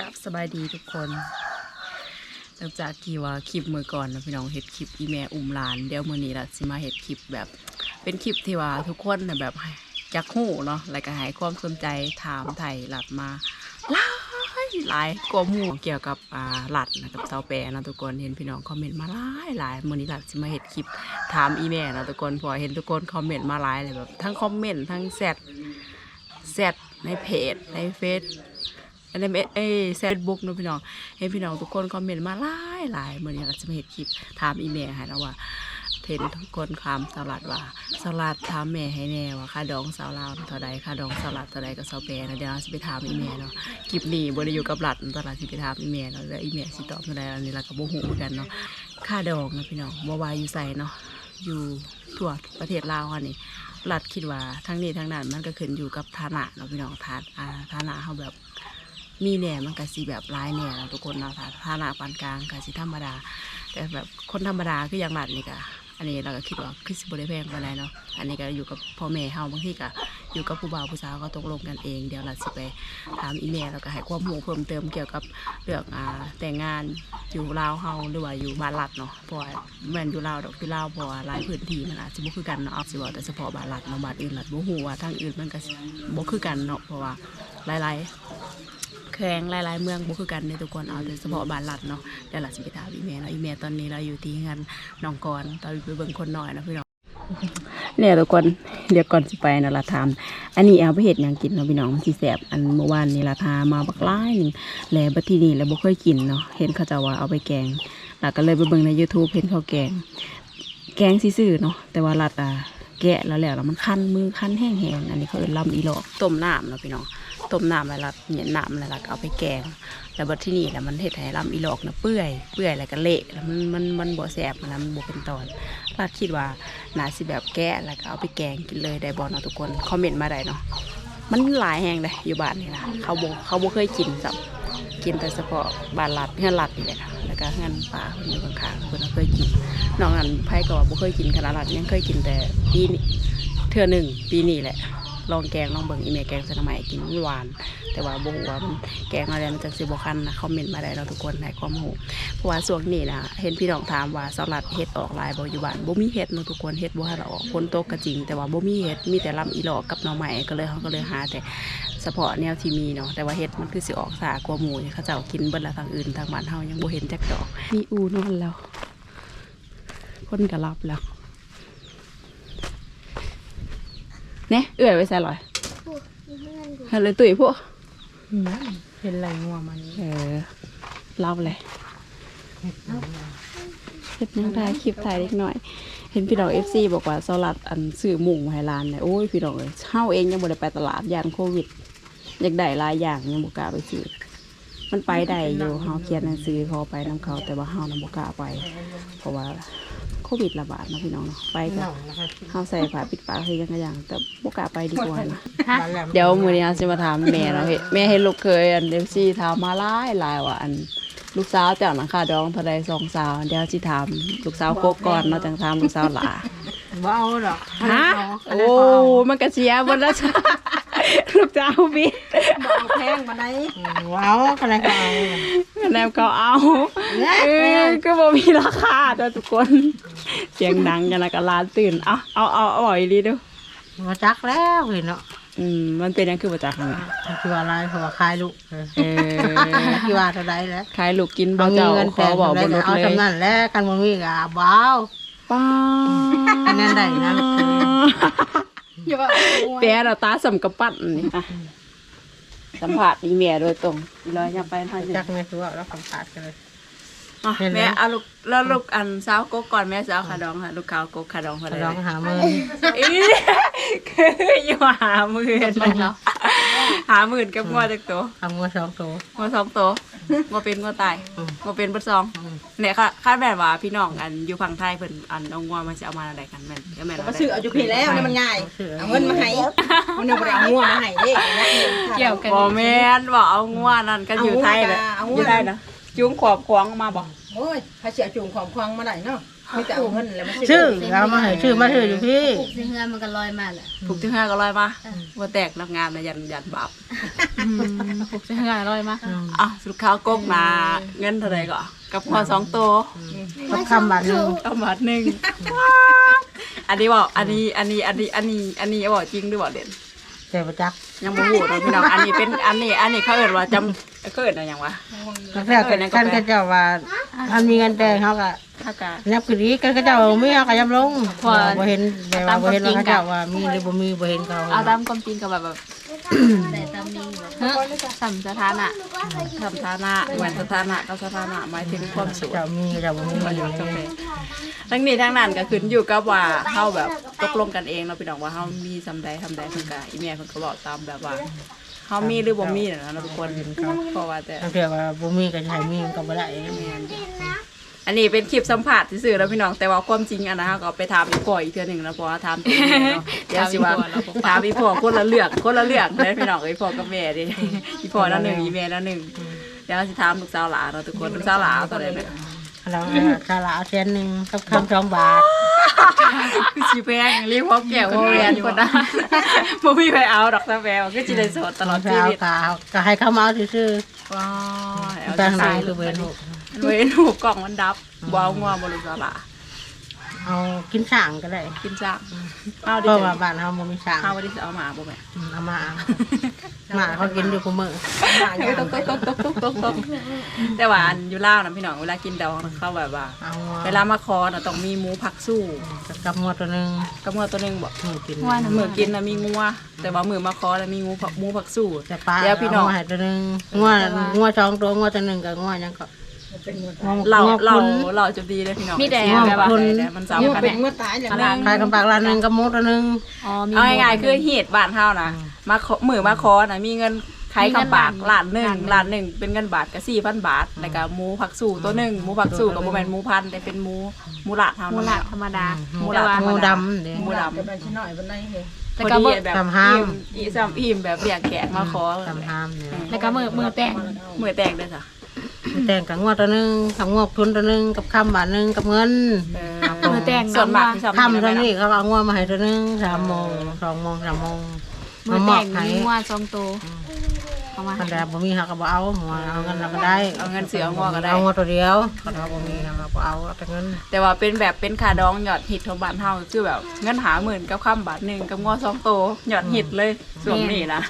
กับสบายดีทุกคนหลังจากที่ว่าคลิปมือก่อนนะพี่น้องเห็ดคลิปอีแม่อุ้มหลานเดี๋ยวมื้อนี้ล่ะสิมาเห็ดคลิปแบบ เป็นคลิปที่ว่าทุกคนนะแบบจักหู้เนาะแล้วก็ให้ความสนใจถามไถ่หลัดมาหลายหลายกว่าหมู่เกี่ยวกับอ่าหลัดนะกับเสาแปรนะทุกคนเห็นพี่น้องคอมเมนต์มาหลายหลายมื้อนี้หลัดสิมาเห็ดคลิปถามอีแม่นะทุกคนพอเห็นทุกคนคอมเมนต์มาหลายเลยแบบทั้งคอมเมนต์ทั้งแชทแชทในเพจในเฟซ อันนี้เอ้เฟซบุ๊กนะพี่น้องให้พี่น้องทุกคนคอมเมนต์มาหลายหลายเมื่อนี้เราจะมาเห็นคลิปถามอีเมลให้แล้วว่าเทนทุกคนคำสลัดว่าสลัดถามแม่ให้แน่ว่าค่าดองสาวลาวเท่าใดค่าดองสลัดเท่าใดกับสาวแปรนะเดี๋ยวเราจะไปถามอีเมลเนาะคลิปนี้บริอยู่กับหลัดตลาดที่ไปถามอีเมลเนาะแล้วอีเมลสิตอบเท่าใดอันนี้เราก็บ่ฮู้เหกันเนาะค่าดองนะพี่น้องบ่ว่าอยู่ใส่เนาะอยู่ทั่วประเทศลาวอันนี้หลัดคิดว่าทั้งนี้ทั้งนั้นมันก็ขึ้นอยู่กับฐานะเนาะพี่น้องฐานฐานะเขาแบบ มีแหน่มันก็สิแบบร้ายแหน่เราทุกคนเนาถ้าฐานะปานกลางก็สิธรรมดา แต่แบบคนธรรมดาคืออย่างหลัดนี่ก็อันนี้เราก็คิดว่าคือสิบ่ได้แพงปานใดเนาะอันนี้ก็อยู่กับพ่อแม่เฮาบางทีก็อยู่กับผู้บ่าวผู้สาวก็ตกลงกันเองเดี๋ยวเราสิไปถามอีเมลแล้วก็ให้ความรู้เพิ่มเติมเกี่ยวกับเรื่องอ่าแต่งงานอยู่ลาวเฮาหรือว่าอยู่บ้านหลัดเนาะเพราะว่าแม่นอยู่ลาวดอกอยู่ลาวเพราะว่าหลายพื้นที่มันอาจสิบ่คือกันเนาะเอาสิบอกแต่เฉพาะบ้านหลัดเนาะบ้านอื่นหลัดบ่ฮู้ว่าทางอื่นมันก็บ่คือกันเนาะเพราะว่าหลายๆ แข่งหลายๆเมืองบ่คือกันในทุกคนเอาแต่เฉพาะบ้านหลัดเนาะเดี๋ยวเราสิไปถามอีเมลเนาะอีเมลตอนนี้เราอยู่ที่งานหนองกรตอนไปเบิ่งคนหน่อยนะพี่น้องเนี่ยทุกคนเดี๋ยวก่อนสิไปนะละถามอันนี้เอาไปเฮ็ดยังกินเนาะพี่น้องมันสิแซ่บอันเมื่อวานนี่ละทามาบักหลายหนึงแล้วบัทีนี้แล้วบ่เคยกินเนาะเห็นเขาเจะว่าเอาไปแกงแล้วก็เลยไปเบิ่งใน YouTube เห็นเขาแกง แกงซื่อๆเนาะแต่ว่ารัดอะแกะแล้วแล้วแล้วมันคันมือคันแห้งๆอันนี้เขาเอิ้นลำอีหลอกต้มน้ำเนาะพี่น้อง ต้มน้ำแล้วรัดเนี่ยน้ำแล้วรักเอาไปแกง แล้วบัดที่นี่แหล้วมันเฮ็ดให้ลำอีหลอกนะเปื่อย เปื่อยแล้วก็เละแล้วมันมันมันบ่แสบนมันบ่เป็นตอนรัดคิดว่าน่าสิแบบแกะแล้วก็เอาไปแกงกินเลยได้บ่เนาะทุกคนคอมเมนต์มาได้เนาะมันหลายแห่งเลยอยู่บ้านนี่นะเขาบเขาบเคยกินสับกินแต่เฉพาะบ้านรัดเฮือนรัดนี่แหละค่ะแล้วก็เฮือนป่าเพิ่นอยู่ข้างๆเพิ่นเคยกินนอกนั้นไผก็ว่าบ่เคยกินขนาดรัดยังเคยกินแต่ปีนี้เทือหนึ่งปีนี้แหละ ลองแกงลองเบิ่งอีเมลแกงใส่น้ำใหม่กินมันหวาน แต่ว่าบ่ฮู้ว่ามันแกงอะไรมันจะสิบ่คันนะคอมเมนต์มาได้เราทุกคนให้ความรู้เพราะว่าช่วงนี้นะเห็นพี่น้องถามว่าสลัดเฮ็ดออกลายบ่อยู่บ้านบ่มีเฮ็ดเนาะทุกคนเฮ็ดบ่ทันออกฝนตกก็จริง แต่ว่าบ่มีเฮ็ดมีแต่ลำอีหลอกกับหน่อไม้ก็เลยเฮาก็เลยหาแต่เฉพาะแนวที่มีเนาะแต่ว่าเฮ็ดมันคือสิออกสากว่าหมูเขาเจ้ากินเบิดละทางอื่นทางบ้านเฮายังบ่เห็นจักดอกมีอูนอนแล้วคนก็รับแล้ว เน่เอื้อยไว้ใส่ลอยเฮาเลยตุ้ยพวกเป็นไรงัวมันเออเล่าเลยเฮ็ดยังได้คลิปถ่ายเล็กหน่อย เห็นพี่น้องเอฟซีบอกว่าสลัดอันซื้อหมูมาให้ร้านเนี่ยโอ้ยพี่น้องเลยเช่าเองยังบ่ได้ไปตลาดยานโควิด อยากได้หลายอย่างยังบ่กล้าไปซื้อมันไปได้อยู่เฮาเขียนหนังสือเขาไปนํเขาแต่ว่าเฮานำบ่กล้าไป เพราะว่าโควิดระบาดเนาะพี่น้องเนาะไปก็เน่านะคะเฮาใส่ผ้าปิดปากคือยังก็อย่างแต่บ่กล้าไปดีกว่านะ บ้านแหลมเดี๋ยวมื้อนี้เราจะมาถามแม่เราะเฮ็ดแม่เห็นลูกเคยอันเดฟซี่ถามมาหลายหลายว่าอัน ลูกสาวเจ้าหนังคาดองเท่าใดสองสาวเดี๋ยวสิถามลูกสาวโกกก่อนเนาะจังถามลูกสาวหลาว้าวหรอกฮะโอ้มันก็เสียเบนแล้วจ้ะลูกสาวบิดเอาแพงมาไหนว้าวอะไรก็เอาแนวก็เอาเออก็บ่มีราคาเด้อทุกคน เสียงดังกันแล้วก็ร้านตื่น เอาเอาเอาเอาอีหลีเดูมาจักแล้วเห็นเนาะอืมมันเป็นหยังคือบ่จักนั่นแหละคือว่าอะไรเพราะว่าขายลูกเออเออคือว่าเท่าไรแล้วขายลูกกินบ่เจ้าขอบอกบ่ลดเอาเลยจำนั้นแล้วกันมันมีกับว้าวป้าอันนั้นได้นะลูกเคยแปะเราตาสำกับปั้นนี่อะสัมผัสอีเมียโดยตรงอีร้อยยังไปทางนี้จักไม่คือว่าเราสัมผัสกันเลย อะเห็นไหม แม่เอาลูกแล้วลูกอันสาวกกก่อนแม่สาวขาดองค่ะลูกขาวกกขาดองพอได้ลองหามืออีคืออยู่หาหมื่นแล้วหาหมื่นกับงัวจากตัวทำมือสองตัว งัวสองตัวงัวเป็นงัวตายอืม งัวเป็นเบิดสองเนี่ยค่ะคาดแบบว่าพี่น้องอันอยู่ฝั่งไทยเพิ่นอันเอางัวมาจะเอามาอะไรกันแม่นก็แม่นก็ซื้อเอาอยู่พี่แล้วนี่มันง่าย เอาเงินมาให้มันเอาไปเอางัวมาให้เด้เกี่ยวกันบ่แม่นบ่เอางัวนั่นก็อยู่ไทยเลยเอางัว อยู่ไทยนะ จุ้งขวบควงมาบ่โอ้ยพระเสียจุงของควางมาได้เนาะมีแต่เอาเงินแล้วมาชื่อเอามาให้ชื่อมาชื่ออยู่พี่ ปลูกสิเฮือนมันก็ลอยมาแหละ ผูกที่ห้าก็ลอยมาว่าแตกนักงานนะยันยันบาปผูกเส้นง่ายร้อยมาอะสุดข้าวกกนาเงินเท่าไหร่ก็กับหัวสองตัวกับคำบาทหนึงเอาบาทหนึ่งอันนี้บอกอันนี้อันนี้อันนี้อันนี้อันนี้บอกจริงหรือบอกเด่น แต่ประจักษ์ยังบ่ฮู้เนาะพี่น้องอันนี้เป็นอันนี้อันนี้เขาเอิ้นว่าจำ เขาเอิ้นอะไรหยังวะก็แล้วกันกันก็เจ้าว่าท่านมีเงินแต่งเขาก็ถ้ากะยับกึดีกันก็เจ้ามีเขาก็ยับลงพอบ่เห็นแบบว่าบ่เห็นว่าเขาเจ้าว่ามีหรือบ่มีบ่เห็นเขาเอาตามความจริงกับแบบแบบแต่ตามนี้แบบเฮ้ยสัมสถานะทำฐานะเหมือนสถานะกับสถานะหมายถึงความสุขเจ้ามีเจ้าบ่มีมาอยู่กาแฟทั้งนี้ทั้งนั้นก็ขึ้นอยู่กับว่าเฮาแบบตกลงกันเองเนาะพี่น้องว่าเฮามีสำใดทำใดเพิ่นก็อีแม่เพิ่นก็บอกตามแบบว่า เฮามีหรือบ่มีน่ะเนาะทุกคนเพราะว่าแต่ถ้าเกิดว่าบ่มีก็ใช้มีมันก็บ่ได้อันนี้เป็นคลิปสัมภาษณ์ซื่อๆแล้วพี่น้องแต่ว่าความจริงอันนะก็ไปถามอีพ่ออีกเทื่อหนึงแล้วเพราะว่าถามตัวเองเนาะเดี๋ยวสิว่าถามอีพ่อคนละเรื่องคนละเรื่องเลยพี่น้องอีพ่อกับแม่ดิอีพ่อละหนึ่งอีแม่ละหนึ่งเดี๋ยวสิถามลูกสาวหลานเนาะทุกคนลูกสาวหลานเอาตัวไหนเนี่ย แล้วสาระเอาแสนหนึงกับคำสองบาทคือสิแพงเรียกว่าแก้วว่าแหวนคนนะบ่มีใครเอาดอกซะแววก็สิได้โสดตลอดชีเอาวิตก็เอาก็ให้เขามาเอาซื่อว้าวๆเอาตั้งใจไหนคือเว้นลูกเว้นหูกล่องมันดับว้าวงัวบ่ลูกสาวหลาน เอากินช่างก็ได้กินจ้างเอาเพดิราะจ้ะว่าบ้านเฮาบ่มีช่างเอาบ่ได้สิเอามาบ่แม่อืมเอามาหมาเขากินอยู่คุมื้อหาอย่างตกตกตกตกตกตกตกแต่ว่าอันอยู่ลาวนะพี่น้องเวลากินดองเขาแบบว่า เอาเวลามาคอน่ะต้องมีหมูผักสู้กับงวดตัวหนึงกับมือตัวหนึงบอกหมูกินว่าน้ำมือกินน่ะมีงัวแต่ว่ามือมาคอน่ะมีงูผักหมูผักสู้แต่ปลาเดี๋ยวพี่น้องเามาให้ตัวหนึงงวดงวดสองตัวงวดตัวหนึงกับงวดหยังก็ เป็นงวดงวดเรางวดเราคุณเราจะดีเลยพี่น้องมีแต่งวดแบบว่าคุณแต่มันงซ้ำวดกันเป็นเนี่ยงวดตายอย่างอะไรนั้นขายกับปากร้านหนึงกับหมูตัวหนึงอ๋อมีเอาง่ายๆคือเหตุบ้านเฮานะมาขอมือมาคอน่ะมีเงินขายคำปากล้านหนึ่งล้านหนึ่งเป็นเงินบาทก็สี่พันบาทแล้วก็หมูผักสู้ตัวหนึ่งหมูผักสู้กับโมแมนหมูพันธุ์แต่เป็นหมูหมูหลาดเฮามูนั่นลแหละละธรรมดาหมูแต่ละว่าหมูดำเด้หมูดำจะไปชิ้นหน่อยวันไหนเหรอแต่พอก็ดีเบิกแบบตำห้ามอีซ้ำอิ่มแบบเรียกแขกมาขอทำห้ามเนี่ยแล้วก็มือมือแต่งมือแตกด้วยจ้ะ แต่งกับงวดตัวหนึงกับงวดทุนตัวหนึงกับคำบาทหนึงกับเงินเออมือแต่งส่วนมากเนาะที่ซ้ำคำนี่ตัวนะนี้เขาเอางวดมาให้ตัวหนึงสามโมงสองโมงสามโมงมือมามอแต่บงให้มีงัวสองตัว เอามาคันแดบ่มีเขาก็บ่เอาหัวเอาเงินเราก็ได้เอาเงินเสือเอางอก็ได้ เอางวดตัวเดียวเขาบ่มีเขาก็บ่เอาเอาแต่เงินแต่ว่าเป็นแบบเป็นคาดองหยอดหิดของบ้านเฮาคือแบบเงินหาหมื่นกับข้ามบาทหนึ่งกับงอสองโตหยอดหิดเลยส่วนนี้นะ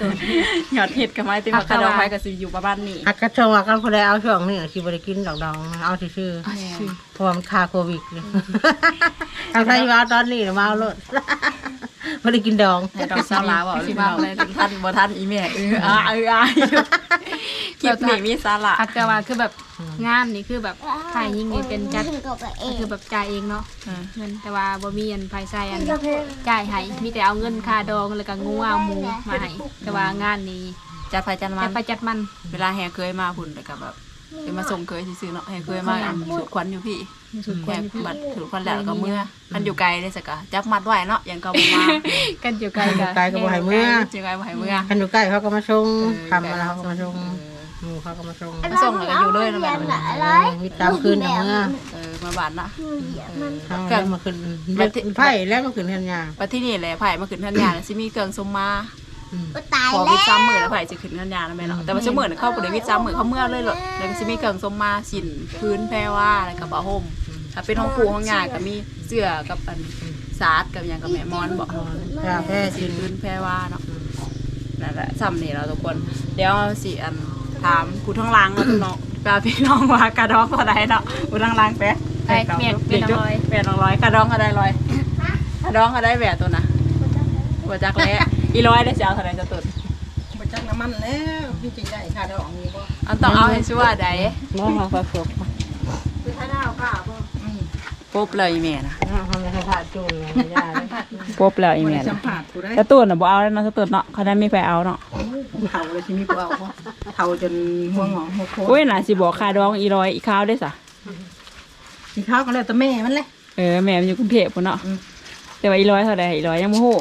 หยอดหิดกับไม้ติมาคาดองไว้กับสิอยู่ประมาณนี้อักกระชงว่ากันคนใดเอาช่วงนี้สิบ่ได้กินดอกดองเอาซื่อๆเพราะว่ามันคาโควิดเลยทางไทยว่าตอนนี้น่ะมาเอาโลด บ่ได้กินดอง ให้ดอกซาลาบอกเลยบอกเลยท่านบ่ท่านอีเมลเอออาเอออาคลิปนี้มีสาระพักแต่ว่าคือแบบงานนี่คือแบบถ่ายยิงนี่เป็นจัดคือแบบจ่ายเองเนาะเงินแต่ว่าบ่มีอันภายใส่อันจ่ายให้มีแต่เอาเงินค่าดองแล้วก็งูเอาหมูมาให้แต่ว่างานนี้จัดไปจัดมัจะนไปจัดมัน เวลาแห่เคยมาพุ่นแต่ก็แบบ เคยมาส่งเคยซื่อๆเนาะแห่เคยมาอันสุดควันอยู่พี่สุดคแห่นบัดถือควันแล้วก็เมื่อมันอยู่ไกลได้สักกะจับมัดไว้เนาะยังก็บ่มากันอยู่ไกลไกลก็บ่ให้เมื่อจังไงบ่ให้เมื่อคันอยู่ใกล้เขาก็มาชงเออทำมาแล้วเขาก็มาชงหมูเขาก็มาชงมาส่งแล้วก็อยู่เลยนะแม่เออมีตามคืนอย่างเมื่อเออมาบ้านนะเขาแล้วมาขึ้นไผ่แล้วมาขึ้นเฮือนยาปัที่นี่แหละไผ่มาขึ้นทันยาน่ะสิมีเครื่องสมมา อืมตายพอแล้วิวทย์ซ้ำมือแล้วไผ่จะขึ้นทันยาแล้วแม่เนาะแต่ว่าชั่วโมงน่ะเข้าไปในวิทย์ซ้ำมือเขาเมื่อเลยหรอแล้วก็สิมีเครื่องสมมาสินพื้นแพรว่าแล้วก็ผ้าห่มถ้าเป็นห้องปูห้องยาก็มีเสื้อกับอันสาดกับหยังกับแม่มอนบอกยาแพ้สิสินนพื้นแพรว่าเนาะนั่นแหละซ้ำนี่เราะทุกคนเดี๋ยวสิอันถามผู้ทั้งหลังเนาะพี่น้องปลาพี่น้องว่ากระดองเท่าใดเนาะผู้ทั้งหลังแป๊ะไปเมียนเมียนร้อยแปดร้อยกระดองก็ได้ร้อยกระดองก็ได้แหวนตัวนะหัวจักแล้ อีร้อยได้เสียเท่าไหร่จะตุดมาจักน้ำมันแล้วพี่จริงได้ค่าดอกมีบ่อันต้องเอาให้ชัวร์ใดน้องเขาก็สุกคือค่าดาวค่ะบ่อืมปุ๊บเลยอีเมลนะน้องเขาไม่ให้ผ่าจูนยาเลยปุ๊บเลยอีบ่เมได้ลสัมผัสกูได้กระตุนอะบ่เอาแล้วเนาะกระตุนเนาะเขาได้ไม่ไปเอาเนาะเฒ่าเลยสิมีกูเอาบ่เฒ่าจนหัวงอกหัวโคตรอุ้ยน่ะสิบอกค่าดองอีร้อยอีข้าวได้สะสิข้าวก็แล้วแต่แม่มันเลยเออแม่มันอยู่กรุงเทพพุ่นเนาะอืมแต่ว่าอีร้อยเท่าไหร่อีร้อยยังบ่ฮู้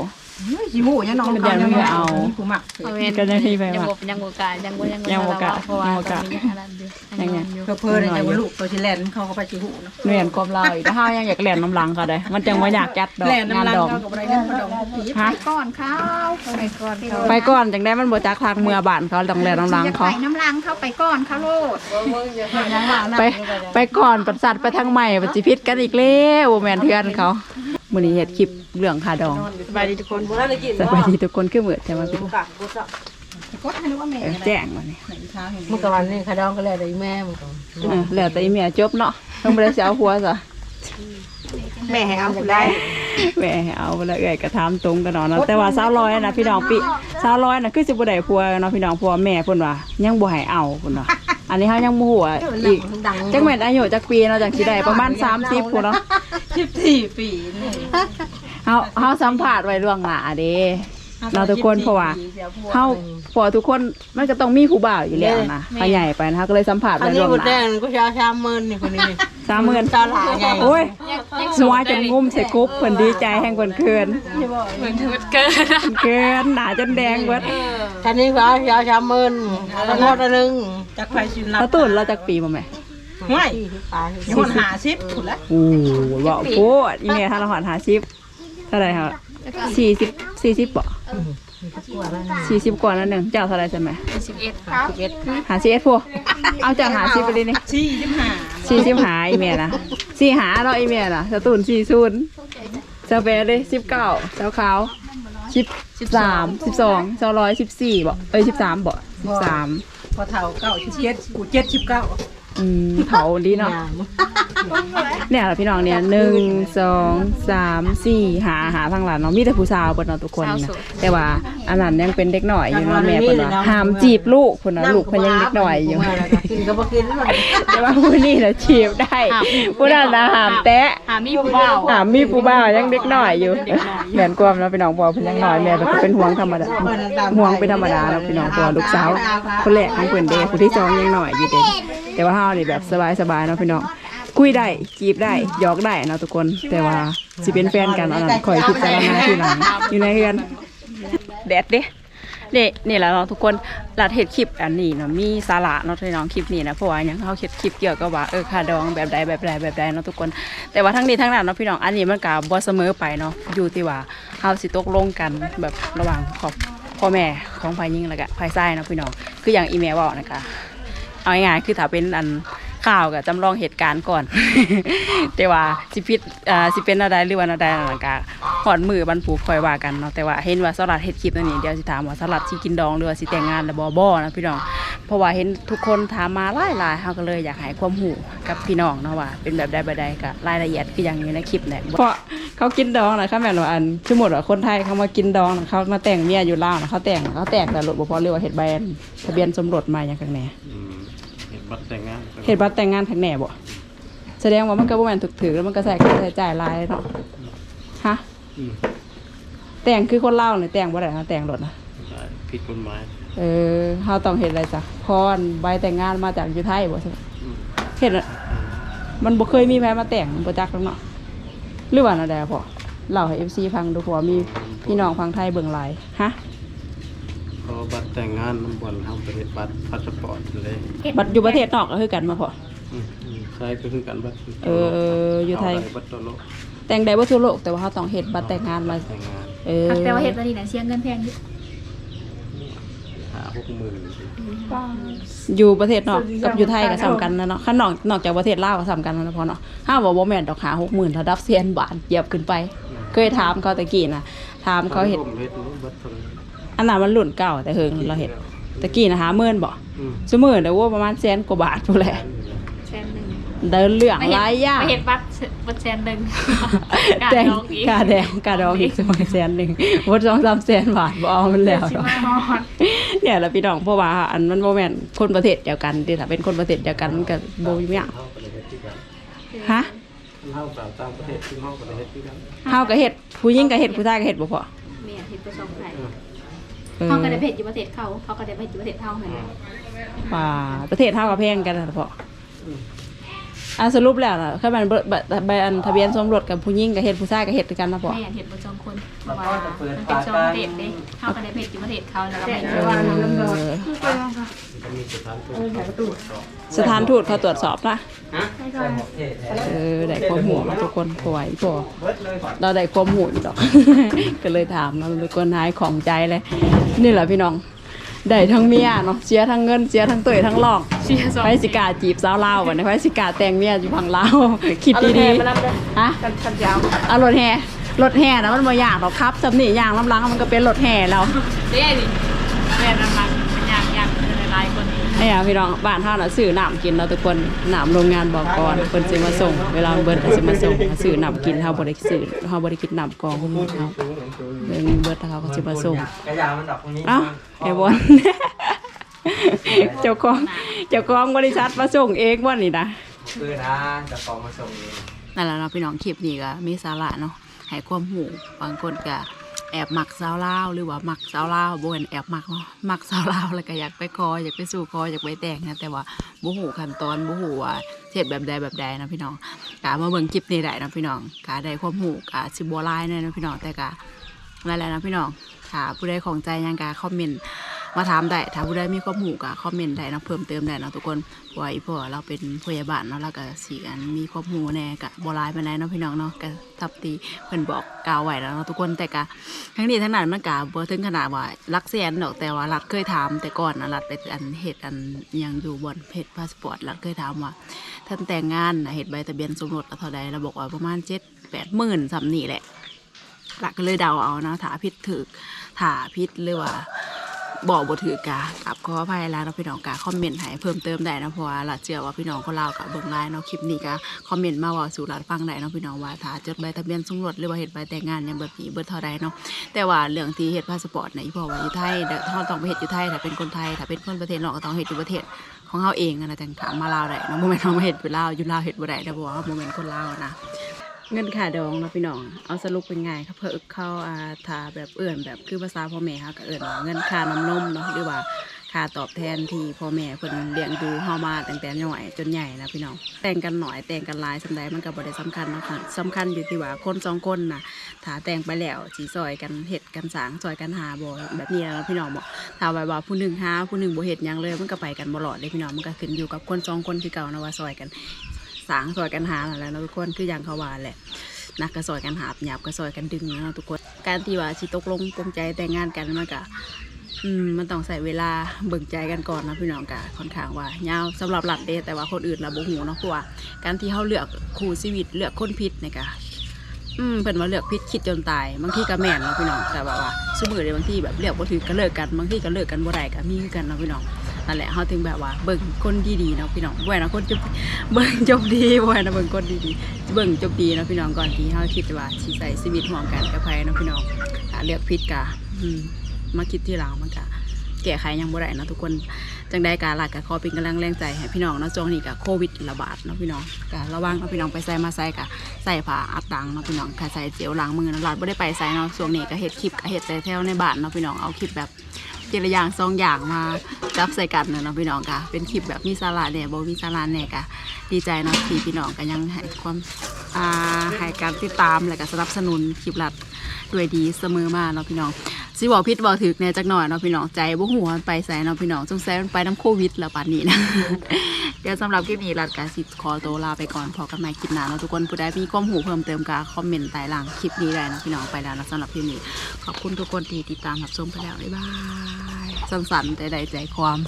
เฮ้ยสิหูยังน้องเดี๋ยวไม่เอาผู้มักเอาเว้นก็ได้ที่ไปยังว่าบ่ยังบ่กล้ายังบ่ยังยังบ่กล้าเพราะว่ายังบ่กล้าตอนนี้ยังอันนั้นอยู่ยังไงอยู่เพิ่นๆแต่ว่าลูกตัวสิแลนเขาก็ไปสิหูเนาะเหนื่อยกว่าเราอีกถ้ายังอยากแล่นน้ำหลังก็ได้ มันจังว่าอยากจัดดอกแลนงานน้ำลังดอกเขากับอะไรนั่นเขาดอกผีฮะก้อนข้าวไปก้อนเขาไปก่อนจังได้มันบ่จักทางเมือบ้านเขาต้องแล่นน้ำหลังจะเขาไปน้ำลังเข้าไปก้อนเขาโลดไปไปก่อนประสัตว์ไปทางใหม่ปฏิพิษกันอีกแล้วแม่นเพื่อนเขา มื้อนี้เฮ็ดคลิปเรื่องคาดองสบายดีทุกคนบ่ได้กินสบายดีทุกคนคือเหมือนจะมาพี่กะบ่ซักกดให้นึกว่าแม่เออแจ้งมานี่ไหนข้าวเห็นเมื่อวันนี้ขาดองก็แล้วได้แม่มันก็เออแล้วแต่อีเมียจบเนาะต้องบ่ได้สิเอาผัวซะแม่ให้เอาผู้ได้แหม่เอาไปละเอ้อยกระทำตรงกันเนาะเนาะแต่ว่าสาวร้อยนะพี่น้องปีสาวร้อยนะคือสิบ่ได้ผัวเนาะพี่น้องเพราะว่าแม่เพิ่นว่ายังบ่ให้เอาเพิ่นว่า อันนี้เฮายังบ่ฮู้ว่าอีกดังจักแม่นอายุจักปีเนาะจังสิได้ประมาณ30พุ่นเนาะสิบสี่ปีนี่เฮาเฮาสัมภาษณ์ไว้ล่วงหน้าเด้เนาะทุกคนเพราะว่าเฮาพอทุกคนมันก็ต้องมีผู้บ่าวอยู่แล้วนะเขาใหญ่ไปนะก็เลยสัมภาษณ์อันไว้นี้ล่วงบ่หแดน้างก็ชาวชามมื่นนี่คนนี้ 30,000ตาหลาไงโอ้ยหัวจนงุ้มใส่กุ๊บเพิ่นดีใจแห่งเพิ่นเคินเหมือนถือเกินเกินหนาจนแดงเบิดคันนี้ก็ชาวชามมื่นทั้งดอันนึงจากไฟชินรับแล้วตุ่นเราจักปีบ่แม่ห้วยตายยังคนหาซิปถูกแล้วโอ้โหบอกโคตรอีเมลทางละหอนหาชิปเท่าไหร่ครับสี่สิบสี่สิบบ่สี่สิบกว่านั่นหนึ่งเจ้าเท่าไรใช่ไหม11ครับเจ็ดหาสิบเอ็ดพวกเอาจากหาสิบไปเลยนี่สี่สิบห้า สี่สิบหาอีเมลนะสี่หาเราอีเมลนะสตูนสี่ศูนย์เจ้าเบลเลยสิบเก้าเจ้าขาวสิบสามสิบสองเจ้าร้อยสิบสี่บอกเอ้ยสิบสามบ่สิบสามพอเท่าเก้าสิบเจ็ดกูเจ็ดสิบเก้า อืมเผาดีเนาะเนี่ยล่ะพี่น้องเนี่ยหนึ่งสองสามสี่หาหาทางหลานเนาะมีแต่ผู้สาวเปิดเนาะทุกคนนะแต่ว่าอันนั้นยังเป็นเด็กหน่อยอยู่เนาะแม่เพิ่นว่าห้ามจีบลูกเพิ่นว่าลูกเพิ่นยังเด็กหน่อยอยู่กินก็บ่กินมันแต่ว่าผู้นี้น่ะจีบได้ผู้นั้นน่ะห้ามแตะหามีผู้บ่าวห้ามมีผู้บ่าวยังเด็กหน่อยอยู่แม่นความเนาะพี่น้องบอกเพิ่นยังน้อยแม่ก็เป็นห่วงธรรมดาห่วงเป็นธรรมดาเนาะพี่น้องตัวลูกสาวคนแรกของเพิ่นเด้ผู้ที่สองยังน้อยอยู่เด้ แต่ว่าเฮานี่แบบสบายๆเนาะพี่น้องคุยได้จีบได้หยอกได้เนาะทุกคน แต่ว่าสิเป็นแฟนกันอันนั้นคอยคิดจารณาทีหลังอยู่ในเรือนแดดเด้นี่นี่แหละเนาะทุกคนหลัดเห็ดคลิปอันนี้เนาะมีสาระเนาะพี่น้องคลิปนี้นะเพราะว่าอย่างเขาเห็ดคลิปเกี่ยวกับว่าเออค่าดองแบบใดแบบใดแบบใดเนาะทุกคน แต่ว่าทั้งนี้ทั้งนั้นเนาะพี่น้องอันนี้มันก็บ่เสมอไปเนาะอยู่ที่ว่าเฮาสิตกลงกันแบบระหว่างครอบพ่อแม่ของฝ่ายหญิงแล้วก็ฝ่ายชายเนาะพี่น้องคืออย่างอีเมลบอกนะคะ เอาง่ายๆคือถ้าเป็นอันข่าวกับจำลองเหตุการณ์ก่อน แต่ว่าสิพิษอ่าสิเป็นอะไรหรือว่าอะไรนั่นก็หอดมือบรรผูคอยว่ากันเนาะแต่ว่าเห็นว่าสลัดเฮ็ดคลิปตัวนี้เดี๋ยวสิถามว่าสลัดสิกินดองหรือว่าสิแต่งงานแล้วบ่บ่นะพี่น้องเพราะว่าเห็นทุกคนถามมาหลายๆเฮาก็เลยอยากให้ความรู้กับพี่น้องเนาะว่าเป็นแบบใดแบบใดก็รายละเอียดคืออย่างอยู่ในคลิปเนี่ยเพราะเขากินดองนะค่ะแม่หนว่าอันสมมุติว่าคนไทยเขามากินดองเขามาแต่งเมียอยู่ลาวเขาแต่งเขาแต่งแต่รถบ่พอหรือว่าเฮ็ดใบทะเบียนสมรสมาอย่างข้างในอืมเห็น บัตรแต่งงานเหตุบัตรแต่งงานทางแหน่บ่แสดงว่ามันก็บ่แม่นถูกถือแล้วมันก็ใส่ค่าใช้จ่ายหลายเนาะฮะอืมแต่งคือคนเล่าวนี่แต่งบ่ได้นะแต่งรถนะได้ผิดกฎหมายเออเฮาต้องเฮ็ดอะไรจ้ะพรใบแต่งงานมาจากอยู่ไทยบ่ใช่อืมเฮ็ดอะมันบ่เคยมีแพ้มาแต่งบ่จักหรอกเนาะหรือว่าแนวใดพอเล่าให้ FC ฟังดูเพราะว่ามีพี่น้องฟังไทยเบิ่งหลายฮะ เพราะบัตรแต่งงานน้ำบอลทำเป็นบัตรพาสปอร์ตเลยบัดอยู่ประเทศนอกก็คือกันมาพออืมอืมใช่ก็คือกันบัตรเอออยู่ไทยเาด้บัตรตัวโลกแต่งได้บ่ทั่วโลกแต่ว่าเฮาต้องเฮ็ดบัตรแต่งงานมาแต่งงานเออแต่ว่าเฮ็ดตัวนี้น่ะเสียเงินแพงอยู่หาหกหมื่นอยู่ประเทศนอกกับอยู่ไทยก็สำกันนะเนาะข้างนอกนอกจากประเทศลาวก็สำกันนะพอเนาะห้าบอกว่าแม่นดอกหาหกหมื่นระดับเซียนบาทเหยียบขึ้นไป เคยถามเขาตะกี้นะถามเขาเห็ดผมเฮ็ดรู้บัตรตัวนี้ อันนั้นมันหลุ่นเก่าแต่เฮิงเราเห็ดตะกี้นะหาเมื่นบ่อืมสมื่นแต่ว่าประมาณแสนกว่าบาทพู้นแหละแสนหนึงเดินเรื่องหลายอย่างไปเฮ็ดบัตรบัตรแสนหนึงกาแดงดองอีกกาแดงกาดองอีกสองแสนหนึ่งวัดสองสามแสนบาทบ่เอามันแล้วสิเนาะมาฮอดเนี่ยแหละพี่น้องเพราะว่าอันมันโมแมนคนประเทศเดียวกันที่ถ้าเป็นคนประเทศเดียวกันมันก็โบยไม่ยากเฮาก็เลยเฮ็ดที่กันฮะเฮากับต่างประเทศที่เฮาก็เลยเฮ็ดที่กันเฮาก็เฮ็ดผู้หญิงก็เฮ็ดผู้ชายก็เฮ็ดบ่พอแม่เฮ็ดไปสองไผ เออเขาก็ได้ไปเฮ็ดอยู่ประเทศเขาเขาก็ได้ไปเฮ็ดอยู่ประเทศเฮาเหมือนกันว่าประเทศเฮาก็แพงกันนะพอ อะสรุปแล้วล่ะคือมันเบิดใบใบอันทะเบียนสมรสกับผู้หญิงกับเฮ็ดผู้ชายกับเฮ็ดคือกันนะพ่อแม่เห็นบ่จองคนเพราะว่ามันเป็นจองประเทศเด้เฮาก็ได้เพจอยู่ประเทศเขาแล้วก็ไม่เอรู้อก็มีสถานทูตสถานทูตเขาตรวจสอบนะฮะใส่หมวกเท่แท้เออได้ความหูทุกคนพอไหวพอเบิดเลยก่อนเราได้ความหูอยู่ดอก ก็เลยถามเราเป็นคนหายของใจเลย นี่แหละพี่น้อง ได้ทั้งเมียเนาะเสียทั้งเงินเสียทั้งเตยทั้งหลอกเชียร์สองไฟสิกาจีบสาวลาวก่อนนะไฟสิกาแต่งเมียอยู่ฝั่งลาวคิดดีๆ ฮะ กันกันยาวเอารถแห่รถแห่นะมันบ่ยากหรอกครับสำนี่ยางลำลังมันก็เป็นรถแห่แล้ว เด้นี่แม่นำมันมันยากยากหลายๆคนไอ้อะพี่น้องบ้านเฮาน่ะซื้อน้ำกินเนาะทุกคนน้ำโรงงานบอกก่อนเพิ่นสิมาส่ง เวลาเบิดก็สิมาส่งซื้อน้ำกินเฮาบ่ได้ซื้อเฮาบ่ได้กินน้ำกองเพิ่นเฮาเบิ่งเบิดเขาก็สิมาส่งกระยามันดอกตรงนี้เอ้าไอ้บอลเจ้าของเจ้าของบริษัทมาส่งเองว่านี่นะคือนะจะฟองมาส่งเองนั่นแหละเนาะพี่น้องคลิปนี้ก็มีสาระเนาะให้ความหูบางคนก็ แอบหมักสาวลาวหรือว่าหมักสาวลาวบ่เห็นแอบหมักเนาะมักสาวลาวแล้วก็อยากไปคออยากไปสู่คออยากไปแต่งนะแต่ว่าบ่ฮู้ขั้นตอนบูหูว่าเทศแบบใดแบบใดนะพี่น้องกามาเบิ่งคลิปนี้ได้นะพี่น้องกาได้ความหูกะสิบ่หลายเน่นะพี่น้องแต่กาอะไรนะพี่น้องถ้าผู้ใดของใจยังกาคอมเมนต์ มาถามได้ถ้าผู้ใดมีข้อมูลก็คอมเมนต์ได้นะเพิ่มเติมได้นะทุกคนเพราะว่าอีพ่อเราเป็นพยาบาลเนาะแล้วก็สีกันมีข้อมูลแน่กะบรายไปไหนใดเนาะพี่น้องเนาะก็ทับตีเพิ่นบอกกาวไว้แล้วเนาะทุกคนแต่กะทั้งนี้ทั้งนั้นมันกะบ่ถึงขนาดว่ารักแสนดอกแต่ว่ารัดเคยถามแต่ก่อนนะรัดไปอันเฮ็ดอันยังอยู่บนเพจพาสปอร์ตรัดเคยถามว่าท่านแต่งงานนะเฮ็ดใบทะเบียนสมรสเท่าใดเราบอกว่าประมาณ7 8หมื่นสำนี่แหละหลักก็เลยเดาเอานะถาพิษถึกถาพิษหรือว่า บอกบ่ถือกากับขออภัยแล้วเนาะพี่น้องกาคอมเมนต์ให้เพิ่มเติมได้นะเพราะว่าหลัดเชื่อว่าพี่น้องคนลากับเบิ่งไลน์เนาะคลิปนี้ก็คอมเมนต์มาว่าสู่หลัดฟังได้เนาะพี่น้องว่าถ้าจดใบทะเบียนสมรสหรือว่าเฮ็ดใบแต่งงานเนี่ยเบิดนี้เบิดเท่าใดเนาะแต่ว่าเรื่องที่เฮ็ดพาสปอร์ตเนี่ยอีพ่อว่าอยู่ไทยถ้าต้องไปเฮ็ดอยู่ไทยถ้าเป็นคนไทยถ้าเป็นคนประเทศนอกก็ต้องเฮ็ดอยู่ประเทศของเฮาเองอะนะจังถามมาลาวได้เนาะบ่แม่นเฮามาเฮ็ดอยู่ลาวอยู่ลาวเฮ็ดบ่ได้แต่ว่าเฮาบ่แม่นคนลาวนะ เงินค่าดองเนาะพี่น้อง เอาสรุปเป็นไงครับเพิ่นเข้าอาถาแบบเอื่นแบบคือภาษาพ่อแม่เขาก็เอื่นว่าเงินค่าน้ำนมเนาะหรือว่าค่าตอบแทนที่พ่อแม่เพิ่นเลี้ยงดูเฮามาตั้งแต่น้อยจนใหญ่นะพี่น้อง แต่งกันหน่อยแต่งกันหลายสำใดมันก็บ่ได้สำคัญเนาะค่ะสำคัญอยู่ที่ว่าคนสองคนน่ะถ้าแต่งไปแล้วสิซอยกันเฮ็ดกันสางซอยกันหาบ่แบบนี้แล้วพี่น้องบอกถ้าว่าว่าผู้หนึงหาผู้หนึงบ่เฮ็ดหยังเลยมันก็ไปกันบ่รอดเลยพี่น้องมันก็ขึ้นอยู่กับคนสองคนคือเก่านะว่าซอยกัน สางซอยกันหาและเนะทุกคนคืออย่างเขาว่าแหละนักกระซอยกันหาหยาบกระซอยกันดึงนะทุกคนการที่ว่าสิตกลงปรงใจแต่งงานกันมันก็อืมมันต้องใส่เวลาเบิ่งใจกันก่อนนะพี่น้องกะค่อนข้างว่ายาวสำหรับหลัดเดแต่ว่าคนอื่นละบ่ฮู้เนาะเพราะว่าการที่เขาเลือกคู่ชีวิตเลือกคนผิดเนี่ยก็อืมเพิ่นว่าเลือกผิดคิดจนตายบางทีก็แม่นนะพี่น้องแต่ว่าว่าสมือเลยบางทีแบบเลือกบ่ถือก็เลิกกันบางทีก็เลิกกันบ่ได้ก็มีกันนะพี่น้อง นั่นแหละเขาถึงแบบว่าเบิ่งคนดีๆเนาะพี่น้องบ่ให้นะคนจบเบิ่งจบดีบ่ให้นะเบิ่งคนดีๆเบิ่งจบดีเนาะพี่น้องก่อนที่เขาคิดว่าสิใส่ชีวิตห่วมกันกับใครเนาะพี่น้องถ้าเลือกผิดกะมาคิดที่หลังมันกะแก้ไขยังบ่ได้นะทุกคนจังได้การลากะขอเป็นกำลังแรงใจให้พี่น้องเนาะช่วงนี้กะโควิดระบาดเนาะพี่น้องกะระวังเนาะพี่น้องไปใส่มาใส่กะใส่ผ้าอัดตังเนาะพี่น้องกะใส่เจลล้างมือเนาะหลอดบ่ได้ไปใส่เนาะช่วงนี้ก็เฮ็ดคลิปก็เฮ็ดแต่แถวในบ้านเนาะพี่น้องเอาคลิปแบบ ทีละอย่างสองอย่างมาจับใส่กันเนาะพี่น้องกะเป็นคลิปแบบมีสาระแหน่บ่มีสาระแหน่กะดีใจเนาะที่พี่น้องก็ยังให้ความอ่าให้การติดตามและก็สนับสนุนคลิปลัดด้วยดีเสมอมาเนาะพี่น้องสิบอกพิษบอกถึกแหน่จักหน่อยเนาะพี่น้องใจบ่หัวมันไปใส่เนาะพี่น้องสงสัยมันไปน้ำโควิดแล้วป่านนี้นะ เดี๋ยวสำหรับคลิปนี้รัดกาสิขอตัวลาไปก่อนพอกันใหม่คลิปหน้าเนาะทุกคนผู้ใดมีความหูเพิ่มเติมกาคอมเมนต์ใต้ล่างคลิปนี้ได้นะพี่น้องไปแล้วนะสำหรับคลิปนี้ ขอบคุณทุกคนที่ติดตามรับชมไปแล้วบ๊ายบายสันๆแต่ได้ใจความ